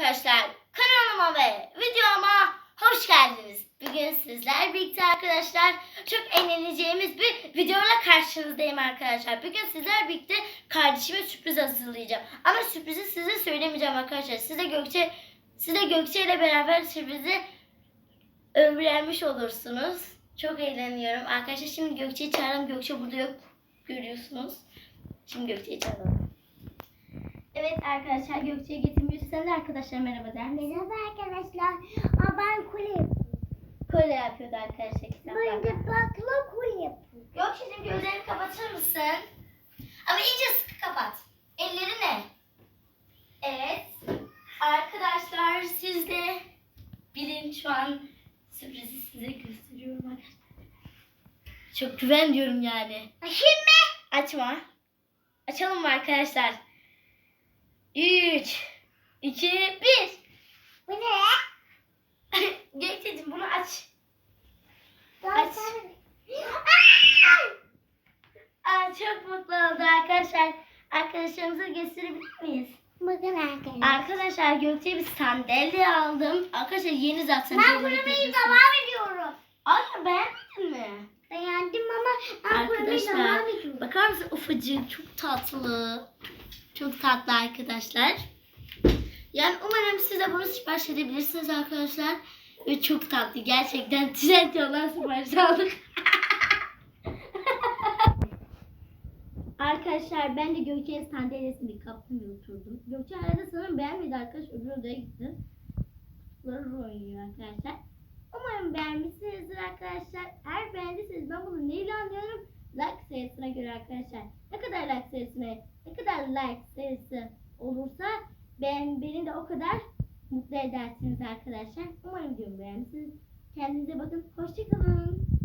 arkadaşlar. Kanalıma ve videoma hoş geldiniz. Bugün sizler birlikte arkadaşlar çok eğleneceğimiz bir videoyla karşınızdayım arkadaşlar. Bugün sizler birlikte kardeşime sürpriz hazırlayacağım. Ama sürprizi size söylemeyeceğim arkadaşlar. Size Gökçe size Gökçe ile beraber sürprizi öğrenmiş olursunuz. Çok eğleniyorum. Arkadaşlar şimdi Gökçe'yi çağıralım. Gökçe burada yok. Görüyorsunuz. Şimdi Gökçe'yi çağıralım. Arkadaşlar Gökçe'ye getirmiyoruz. Sen de arkadaşlar merhaba der misin? Merhaba arkadaşlar. Aa, ben kule yapıyorum. Kolye yapıyordu arkadaşlar kitaplar. Ben de bakla kule yapıyorum. Gökçe'cim gözlerini kapatır mısın? Ama iyice sıkı kapat. Ellerini. Evet. Arkadaşlar siz de bilin şu an sürprizi size gösteriyorum arkadaşlar. Çok güven diyorum yani. Açayım mı? Açma. Açalım mı arkadaşlar? 3 2 1 Bu ne? Gökçe'cim bunu aç. Aç. Aa, çok mutlu oldu arkadaşlar. Arkadaşlarımıza gösterebilir miyiz? Bakın arkadaşlar. Arkadaşlar Gökçe'ye bir sandalye aldım. Arkadaşlar yeni zaten. Ben kurmayı görüyorsunuz. devam ediyorum. Ay beğenmedin mi? Beğendim ama ben Arkadaşlar devam ediyorum. bakar mısın ufacık çok tatlı. Çok tatlı arkadaşlar. Yani umarım siz de bunu sipariş edebilirsiniz arkadaşlar. Ve çok tatlı. Gerçekten trend olan sipariş aldık. arkadaşlar ben de Gökçe'nin sandalyesini kaptım oturdum. Gökçe arada sanırım beğenmedi arkadaş. Öbür odaya gitti. Çocuklar oynuyor arkadaşlar. Umarım beğenmişsinizdir arkadaşlar. Eğer beğendiyseniz ben bunu neyle anlıyorum? Like sayısına göre arkadaşlar. Ne kadar like sayısına, like sayısı olursa ben beni de o kadar mutlu edersiniz arkadaşlar. Umarım videomu beğenirsiniz. Kendinize bakın. Hoşçakalın.